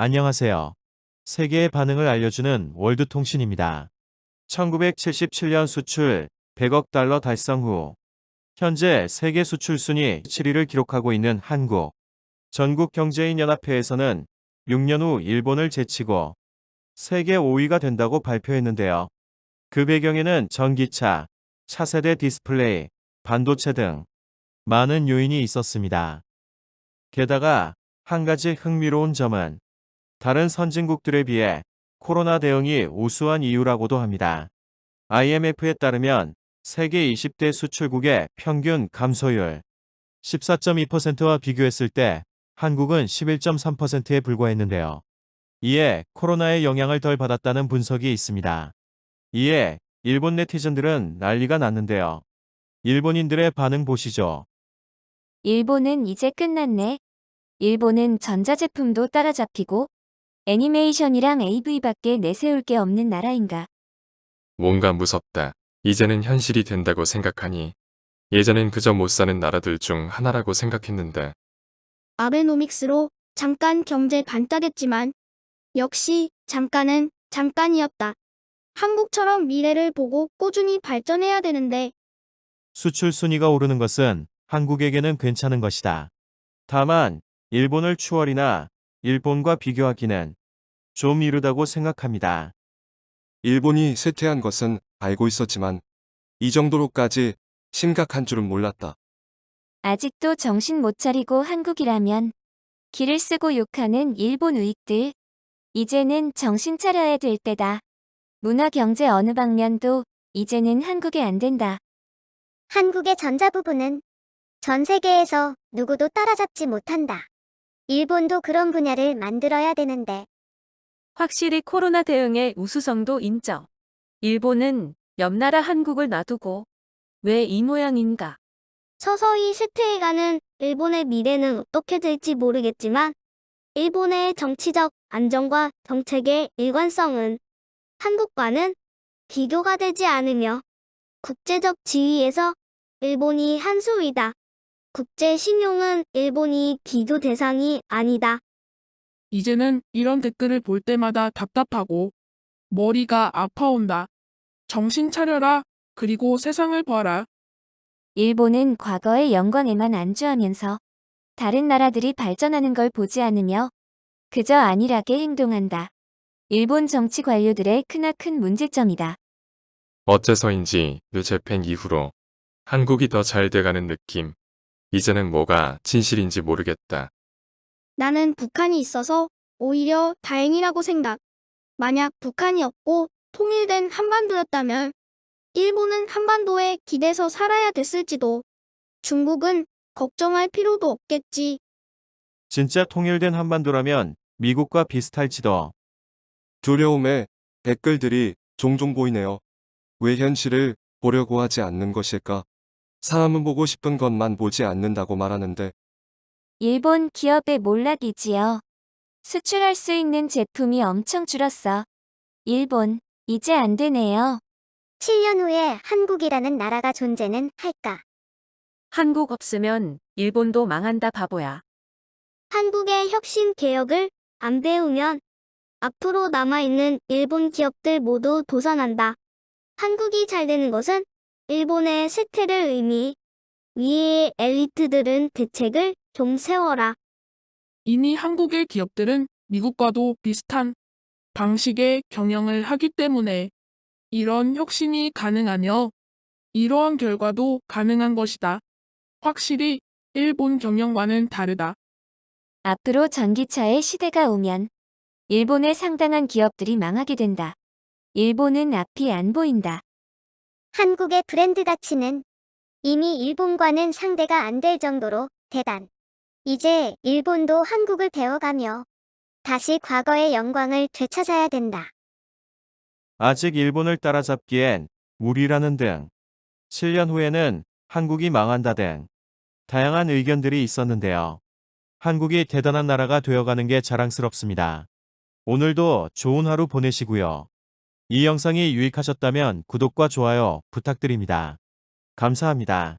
안녕하세요. 세계의 반응을 알려주는 월드통신입니다. 1977년 수출 100억 달러 달성 후 현재 세계 수출 순위 7위를 기록하고 있는 한국. 전국 경제인 연합회에서는 6년 후 일본을 제치고 세계 5위가 된다고 발표했는데요. 그 배경에는 전기차, 차세대 디스플레이, 반도체 등 많은 요인이 있었습니다. 게다가 한 가지 흥미로운 점은 다른 선진국들에 비해 코로나 대응이 우수한 이유라고도 합니다. IMF에 따르면 세계 20대 수출국의 평균 감소율 14.2%와 비교했을 때 한국은 11.3%에 불과했는데요. 이에 코로나의 영향을 덜 받았다는 분석이 있습니다. 이에 일본 네티즌들은 난리가 났는데요. 일본인들의 반응 보시죠. 일본은 이제 끝났네. 일본은 전자제품도 따라잡히고 애니메이션이랑 AV밖에 내세울 게 없는 나라인가. 뭔가 무섭다. 이제는 현실이 된다고 생각하니 예전엔 그저 못 사는 나라들 중 하나라고 생각했는데 아베노믹스로 잠깐 경제 반짝였지만 역시 잠깐은 잠깐이었다. 한국처럼 미래를 보고 꾸준히 발전해야 되는데 수출 순위가 오르는 것은 한국에게는 괜찮은 것이다. 다만 일본을 추월이나 일본과 비교하기는 좀 이르다고 생각합니다. 일본이 쇠퇴한 것은 알고 있었지만 이 정도로까지 심각한 줄은 몰랐다. 아직도 정신 못 차리고 한국이라면 길을 쓰고 욕하는 일본 우익들. 이제는 정신 차려야 될 때다. 문화 경제 어느 방면도 이제는 한국에 안 된다. 한국의 전자 부분은 전 세계에서 누구도 따라잡지 못한다. 일본도 그런 분야를 만들어야 되는데 확실히 코로나 대응의 우수성도 인정. 일본은 옆나라 한국을 놔두고 왜 이 모양인가? 서서히 쇠퇴해가는 일본의 미래는 어떻게 될지 모르겠지만 일본의 정치적 안정과 정책의 일관성은 한국과는 비교가 되지 않으며 국제적 지위에서 일본이 한 수위다. 국제 신용은 일본이 비교 대상이 아니다. 이제는 이런 댓글을 볼 때마다 답답하고 머리가 아파온다. 정신 차려라. 그리고 세상을 봐라. 일본은 과거의 영광에만 안주하면서 다른 나라들이 발전하는 걸 보지 않으며 그저 안일하게 행동한다. 일본 정치 관료들의 크나큰 문제점이다. 어째서인지 뉴재팬 이후로 한국이 더 잘 돼가는 느낌. 이제는 뭐가 진실인지 모르겠다. 나는 북한이 있어서 오히려 다행이라고 생각. 만약 북한이 없고 통일된 한반도였다면 일본은 한반도에 기대서 살아야 됐을지도. 중국은 걱정할 필요도 없겠지. 진짜 통일된 한반도라면 미국과 비슷할지도. 두려움의 댓글들이 종종 보이네요. 왜 현실을 보려고 하지 않는 것일까? 사람은 보고 싶은 것만 보지 않는다고 말하는데 일본 기업의 몰락이지요. 수출할 수 있는 제품이 엄청 줄었어. 일본, 이제 안 되네요. 7년 후에 한국이라는 나라가 존재는 할까? 한국 없으면 일본도 망한다 바보야. 한국의 혁신 개혁을 안 배우면 앞으로 남아있는 일본 기업들 모두 도산한다. 한국이 잘 되는 것은 일본의 쇠퇴를 의미. 위의 엘리트들은 대책을 좀 세워라. 이미 한국의 기업들은 미국과도 비슷한 방식의 경영을 하기 때문에 이런 혁신이 가능하며 이러한 결과도 가능한 것이다. 확실히 일본 경영과는 다르다. 앞으로 전기차의 시대가 오면 일본의 상당한 기업들이 망하게 된다. 일본은 앞이 안 보인다. 한국의 브랜드 가치는 이미 일본과는 상대가 안 될 정도로 대단. 이제 일본도 한국을 배워가며 다시 과거의 영광을 되찾아야 된다. 아직 일본을 따라잡기엔 무리라는 등 7년 후에는 한국이 망한다 등 다양한 의견들이 있었는데요. 한국이 대단한 나라가 되어가는 게 자랑스럽습니다. 오늘도 좋은 하루 보내시고요. 이 영상이 유익하셨다면 구독과 좋아요 부탁드립니다. 감사합니다.